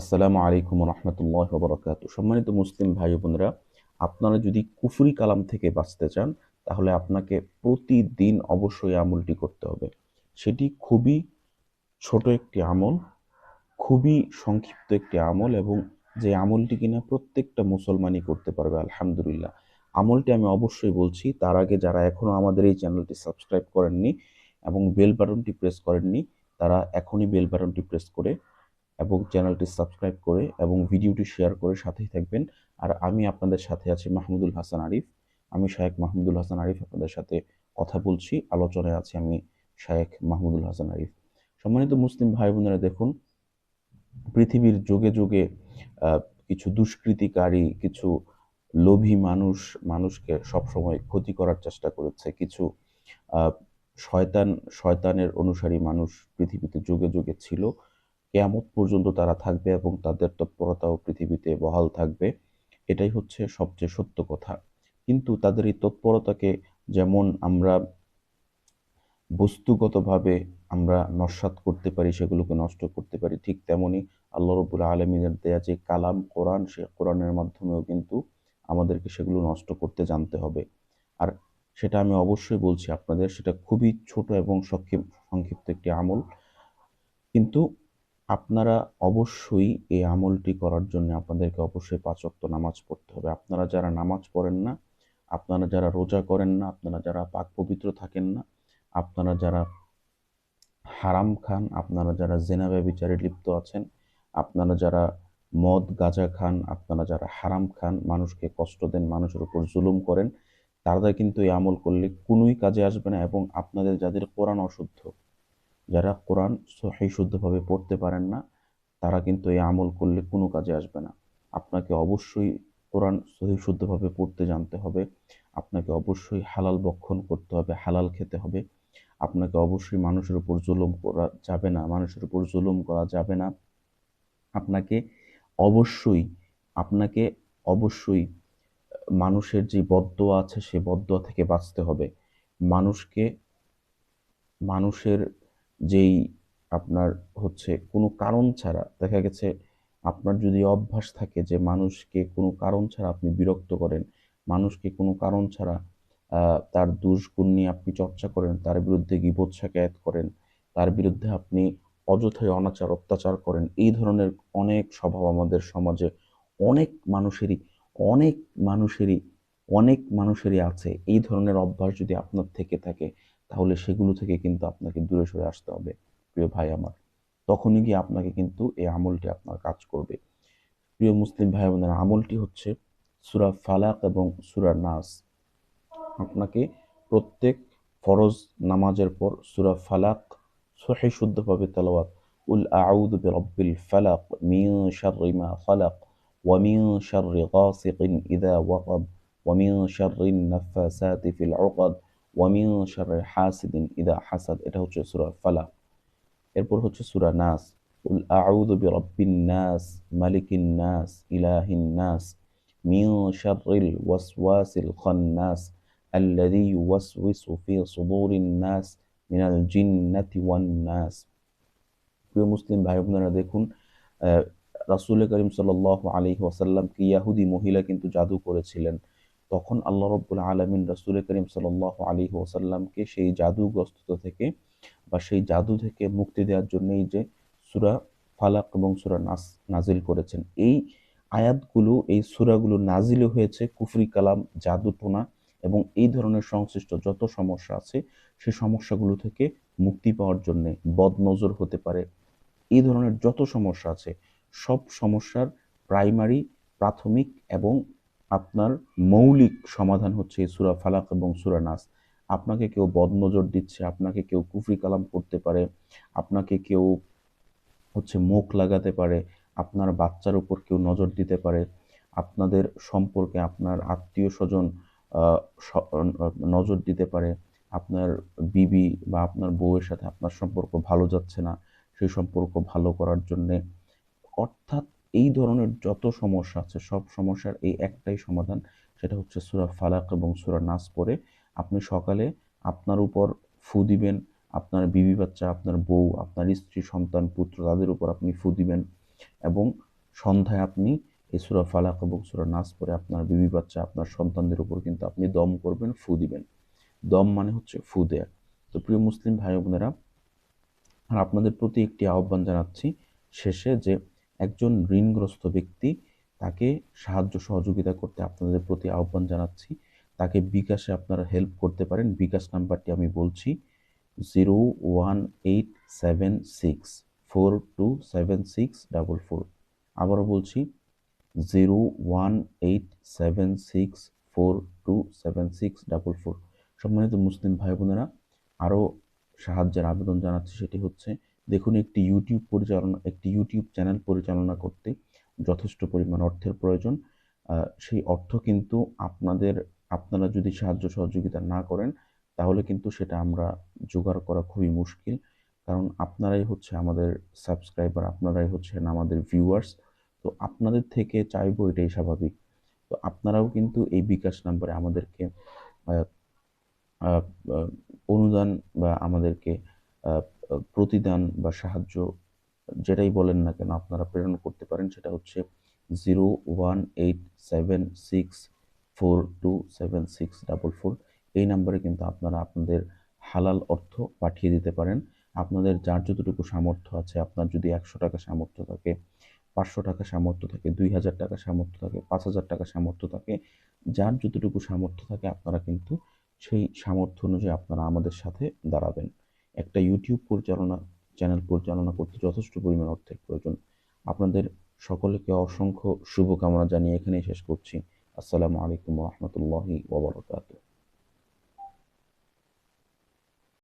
আসসালামু আলাইকুম রহমতুল্লাহ বরকাত সম্মানিত মুসলিম ভাই বোনেরা, আপনারা যদি কুফরি কালাম থেকে বাঁচতে চান, তাহলে আপনাকে প্রতিদিন অবশ্যই আমলটি করতে হবে। সেটি খুবই ছোট একটি আমল, খুবই সংক্ষিপ্ত একটি আমল এবং যে আমলটি কিনা প্রত্যেকটা মুসলমানই করতে পারবে, আলহামদুলিল্লাহ। আমলটি আমি অবশ্যই বলছি, তার আগে যারা এখনও আমাদের এই চ্যানেলটি সাবস্ক্রাইব করেননি এবং বেল বাটনটি প্রেস করেননি, তারা এখনই বেল বাটনটি প্রেস করে এবং চ্যানেলটি সাবস্ক্রাইব করে এবং ভিডিওটি শেয়ার করে সাথেই থাকবেন। আর আমি আপনাদের সাথে আছি মাহমুদুল হাসান আরিফ। আমি শায়েক মাহমুদুল হাসান আরিফ আপনাদের সাথে কথা বলছি, আলোচনায় আছি আমি শায়েক মাহমুদুল হাসান আরিফ। সম্মানিত মুসলিম ভাই বোনেরা দেখুন, পৃথিবীর যুগে যুগে কিছু দুষ্কৃতিকারী, কিছু লোভী মানুষ, মানুষকে সবসময় ক্ষতি করার চেষ্টা করেছে। কিছু শয়তান, শয়তানের অনুসারী মানুষ পৃথিবীতে যুগে যুগে ছিল। কেয়ামত পর্যন্ত তারা থাকবে এবং তাদের তৎপরতাও পৃথিবীতে বহাল থাকবে। এটাই হচ্ছে সবচেয়ে সত্য কথা। কিন্তু তাদের এই তৎপরতাকে যেমন আমরা বস্তুগতভাবে আমরা নস্বাত করতে পারি, সেগুলোকে নষ্ট করতে পারি, ঠিক তেমনি আল্লাহ রবুল আলমিনের দেয়া যে কালাম, কোরআন, সে কোরআনের মাধ্যমেও কিন্তু আমাদেরকে সেগুলো নষ্ট করতে জানতে হবে। আর সেটা আমি অবশ্যই বলছি আপনাদের, সেটা খুবই ছোট এবং সংক্ষিপ্ত একটি আমল। কিন্তু আপনারা অবশ্যই এই আমলটি করার জন্য আপনাদেরকে অবশ্যই পাঁচ ওয়াক্ত নামাজ পড়তে হবে। আপনারা যারা নামাজ পড়েন না, আপনারা যারা রোজা করেন না, আপনারা যারা পাক পবিত্র থাকেন না, আপনারা যারা হারাম খান, আপনারা যারা জেনা ব্যবিচারে লিপ্ত আছেন, আপনারা যারা মদ, গাঁজা খান, আপনারা যারা হারাম খান, মানুষকে কষ্ট দেন, মানুষের উপর জুলুম করেন, তারা কিন্তু এই আমল করলে কোনোই কাজে আসবে না এবং আপনাদের যাদের কোরআন অশুদ্ধ যারা কোরআন সহি শুদ্ধভাবে পড়তে পারেন না, তারা কিন্তু এই আমল করলে কোনো কাজে আসবে না। আপনাকে অবশ্যই কোরআন সহি শুদ্ধভাবে পড়তে জানতে হবে। আপনাকে অবশ্যই হালাল বক্ষণ করতে হবে, হালাল খেতে হবে। আপনাকে অবশ্যই মানুষের উপর জুলুম করা যাবে না, মানুষের উপর জুলুম করা যাবে না। আপনাকে অবশ্যই আপনাকে অবশ্যই মানুষের যে বদদোয়া আছে, সে বদদোয়া থেকে বাঁচতে হবে। মানুষকে, মানুষের যেই আপনার হচ্ছে কোনো কারণ ছাড়া, দেখা গেছে আপনার যদি অভ্যাস থাকে যে মানুষকে কোনো কারণ ছাড়া আপনি বিরক্ত করেন, মানুষকে কোনো কারণ ছাড়া তার দুষ্গুণ নিয়ে আপনি চর্চা করেন, তার বিরুদ্ধে গিবোধ শাকায়াত করেন, তার বিরুদ্ধে আপনি অযথায় অনাচার, অত্যাচার করেন, এই ধরনের অনেক স্বভাব আমাদের সমাজে অনেক মানুষেরই অনেক মানুষেরই অনেক মানুষেরই আছে। এই ধরনের অভ্যাস যদি আপনার থেকে থাকে তাহলে সেগুলো থেকে কিন্তু আপনাকে দূরে সরে আসতে হবে, প্রিয় ভাই আমার। তখনই গিয়ে আপনাকে কিন্তু এই আমলটি আপনার কাজ করবে। প্রিয় মুসলিম ভাই বোনের, আমলটি হচ্ছে সুরা ফালাক এবং সুরা নাস। আপনাকে প্রত্যেক ফরজ নামাজের পর সুরা ফালাক সহি শুদ্ধভাবে তেলাওয়াত, উল আউদ বিরব্বিল ফালাক মিন শাররি মা খালাক ওয়া মিন শাররি গাসিকিন ইযা ওয়াকাব ওয়া মিন শাররি ফিল উকাদ ওয়ামিন শারের হাসিদিন ইদা হাসাদ, এটা হচ্ছে সুরা ফালা এরপর হচ্ছে সুরা নাস। উল আউযু বিরাব্বিন নাস, মালিকিন নাস, ইলাহিন নাস, মিন শাররিল ওয়াসওয়াসিল খান্নাস ইউওয়াসওয়িসু ফি সুদুরিন নাস মিনাল জিন্নাতি ওয়ান নাস। প্রিয় মুসলিম ভাই বোনেরা দেখুন রাসূল করিম সাল্লাল্লাহু আলাইহি ওয়াসাল্লামকে ইয়াহুদি মহিলা কিন্তু জাদু করেছিলেন। তখন আল্লাহ রব্বুল আলমিন রাসুল করিম সাল আলী ওসাল্লামকে সেই জাদুগ্রস্ততা থেকে বা সেই জাদু থেকে মুক্তি দেওয়ার জন্যই যে সুরা ফালাক এবং সুরা নাস নাজিল করেছেন। এই আয়াতগুলো, এই সুরাগুলো নাজিলে হয়েছে কুফরি কালাম জাদু টোনা এবং এই ধরনের সংশ্লিষ্ট যত সমস্যা আছে সেই সমস্যাগুলো থেকে মুক্তি পাওয়ার জন্য বদনজর হতে পারে। এই ধরনের যত সমস্যা আছে সব সমস্যার প্রাইমারি প্রাথমিক এবং আপনার মৌলিক সমাধান হচ্ছে এই সুরা ফালাক এবং সুরা নাস। আপনাকে কেউ বদনজর দিচ্ছে, আপনাকে কেউ কুফরি কালাম করতে পারে, আপনাকে কেউ হচ্ছে মুখ লাগাতে পারে, আপনার বাচ্চার উপর কেউ নজর দিতে পারে, আপনাদের সম্পর্কে আপনার আত্মীয় স্বজন নজর দিতে পারে, আপনার বিবি বা আপনার বউয়ের সাথে আপনার সম্পর্ক ভালো যাচ্ছে না, সেই সম্পর্ক ভালো করার জন্যে। অর্থাৎ এই ধরনের যত সমস্যা আছে, সব সমস্যার এই একটাই সমাধান, সেটা হচ্ছে সুরা ফালাক এবং সুরা নাস পরে আপনি সকালে আপনার উপর ফু দিবেন, আপনার বিবি বাচ্চা, আপনার বউ, আপনার স্ত্রী, সন্তান, পুত্র, তাদের উপর আপনি ফু দিবেন এবং সন্ধ্যায় আপনি এই সূরা ফালাক এবং সূরা নাস পড়ে আপনার বিবি বাচ্চা, আপনার সন্তানদের উপর কিন্তু আপনি দম করবেন, ফু দিবেন। দম মানে হচ্ছে ফু দেয়া। তো প্রিয় মুসলিম ভাই বোনেরা, আর আপনাদের প্রতি একটি আহ্বান জানাচ্ছি শেষে যে একজন ঋণগ্রস্ত ব্যক্তি তাকে সাহায্য সহযোগিতা করতে আপনাদের প্রতি আহ্বান জানাচ্ছি। তাকে বিকাশে আপনারা হেল্প করতে পারেন। বিকাশ নাম্বারটি আমি বলছি zero one eight seven six four two seven six double four আবারও বলছি zero one eight seven six four two seven six double four সম্মানিত মুসলিম ভাই বোনেরা আরও সাহায্যের আবেদন জানাচ্ছি, সেটি হচ্ছে দেখুন একটি ইউটিউব পরিচালনা, একটি ইউটিউব চ্যানেল পরিচালনা করতে যথেষ্ট পরিমাণ অর্থের প্রয়োজন। সেই অর্থ কিন্তু আপনাদের, আপনারা যদি সাহায্য সহযোগিতা না করেন, তাহলে কিন্তু সেটা আমরা জোগাড় করা খুবই মুশকিল। কারণ আপনারাই হচ্ছে আমাদের সাবস্ক্রাইবার আপনারাই হচ্ছেন আমাদের ভিউয়ার্স তো আপনাদের থেকে চাইব এটাই স্বাভাবিক। তো আপনারাও কিন্তু এই বিকাশ নাম্বারে আমাদেরকে অনুদান বা আমাদেরকে প্রতিদান বা সাহায্য যেটাই বলেন না কেন আপনারা প্রেরণ করতে পারেন, সেটা হচ্ছে zero one eight seven six four two seven six double four. এই নাম্বারে কিন্তু আপনারা আপনাদের হালাল অর্থ পাঠিয়ে দিতে পারেন। আপনাদের যার যতটুকু সামর্থ্য আছে, আপনার যদি একশো টাকা সামর্থ্য থাকে, পাঁচশো টাকা সামর্থ্য থাকে, দুই হাজার টাকা সামর্থ্য থাকে, পাঁচ হাজার টাকা সামর্থ্য থাকে, যার যতটুকু সামর্থ্য থাকে আপনারা কিন্তু সেই সামর্থ্য অনুযায়ী আপনারা আমাদের সাথে দাঁড়াবেন। একটা ইউটিউব পরিচালনা চ্যানেল পরিচালনা করতে যথেষ্ট পরিমাণ অর্থের প্রয়োজন। আপনাদের সকলকে অসংখ্য শুভকামনা জানিয়ে এখানেই শেষ করছি। আসসালামু আলাইকুম রহমতুল্লাহি ওবরাকাতুহ